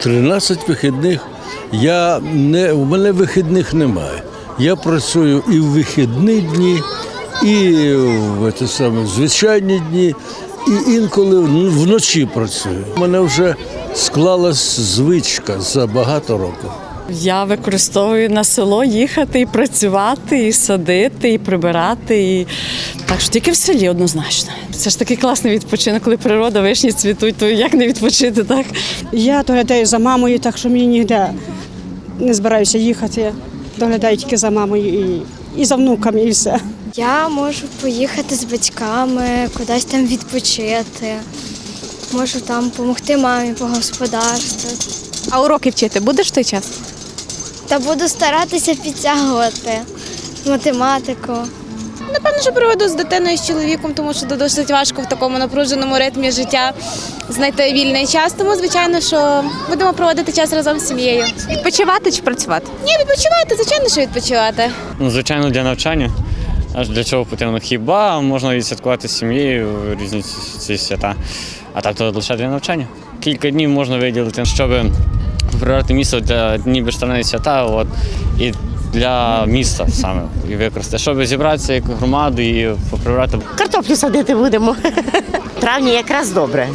13 вихідних. Я не, у мене вихідних немає. Я працюю і в вихідні дні, і в те саме, звичайні дні, і інколи ну, вночі працюю. У мене вже склалась звичка за багато років. Я використовую на село їхати і працювати, і садити, і прибирати. І... Так що тільки в селі однозначно. Це ж такий класний відпочинок, коли природа, вишні цвітуть, то як не відпочити, так? Я доглядаю за мамою, так що мені ніде не збираюся їхати. Доглядаю тільки за мамою і, і за внуками, і все. Я можу поїхати з батьками, кудись там відпочити. Можу там допомогти мамі по господарству. А уроки вчити будеш в той час? Та буду старатися підтягувати математику. Напевно, що проведу з дитиною з чоловіком, тому що досить важко в такому напруженому ритмі життя знайти вільний час. Тому, звичайно, що будемо проводити час разом з сім'єю. Відпочивати чи працювати? Ні, відпочивати, звичайно, що відпочивати. Ну, звичайно, для навчання. Аж для чого потрібно? Хіба можна відсвяткувати з сім'єю різні ці- ці свята, а так то лише для навчання. Кілька днів можна виділити, щоб прибрати місто для днів безстранної свята, от, і для міста саме і використати, щоб зібратися як громаду і поприбрати Картоплю садити будемо. Травні якраз добре.